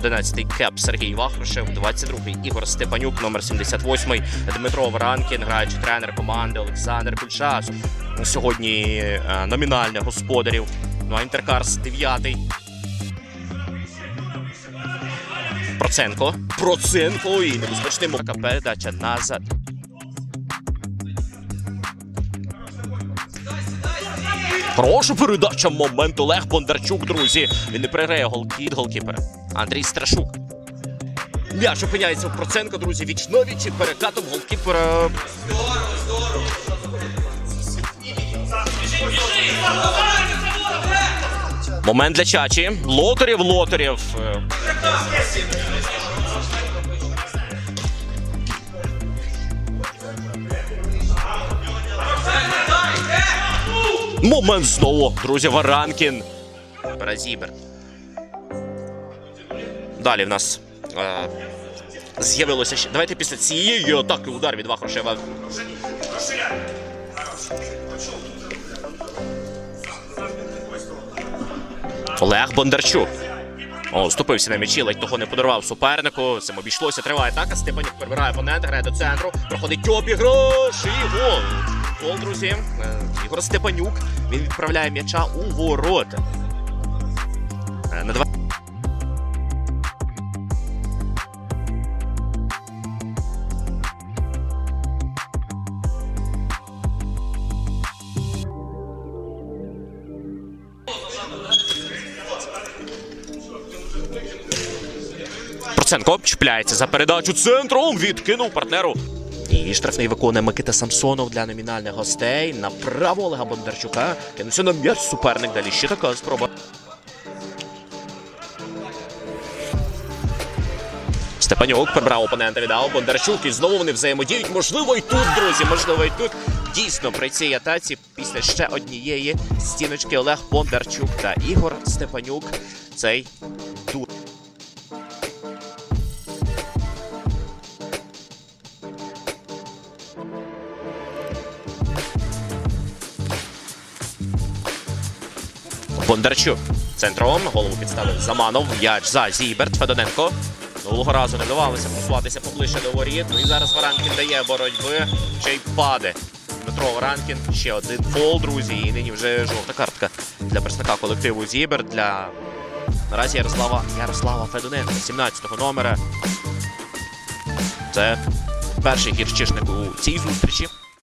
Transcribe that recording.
11-й Кеп Сергій Вахрушев, 22-й Ігор Степанюк, номер 78-й Дмитро Варанкін, граючий тренер команди Олександр Кульша. Сьогодні е, номінальне господарів. Ну а Інтеркарс 9-й. Проценко. Проценко і небезпечний така передача назад. Прошу передача момент Олег Бондарчук, друзі. Він не приграє голкіт голкіпера. Андрій Страшук. М'яч опиняється у Проценко, друзі. Віч на віч і перекатом голкіпера. Момент для Чачі. Лотерів, Лотерів. Момент знову, друзі, Варанкін. Разібер. Далі в нас е, з'явилося ще. Давайте після цієї атаки удар від Вахрушева. Олег Бондарчук. О, ступився на м'ячі, ледь того не подарував супернику. Цим обійшлося. Триває атака. Степанюк перебирає опонента, грає до центру. Проходить обіграш і гол. Гол, друзі. Е, Ігор Степанюк. Він відправляє м'яча у ворота. Е, На два... Проценко чіпляється за передачу центром. Відкинув партнеру. І штрафний виконує Микита Самсонов для номінальних гостей. Направо Олега Бондарчука. Кинувся на м'яч суперник. Далі ще така спроба. Степанюк прибрав опонента, віддав Бондарчук. І знову вони взаємодіють. Можливо, і тут, друзі, можливо, і тут. Дійсно, при цій атаці після ще однієї стіночки Олег Бондарчук та Ігор Степанюк. Цей Бондарчук. Центром голову підставив Заманов. М'яч за Зіберт. Федоненко. Минулого разу не вдавалося просуватися поближче до воріт. Ну і зараз Варанкін дає боротьби. Ще й паде. Дмитро Варанкін. Ще один фол, друзі. І нині вже жовта картка для представника колективу Зіберт. Для наразі Ярослава Ярослава Федоненка, 17-го номера. Це перший гірчишник у цій зустрічі.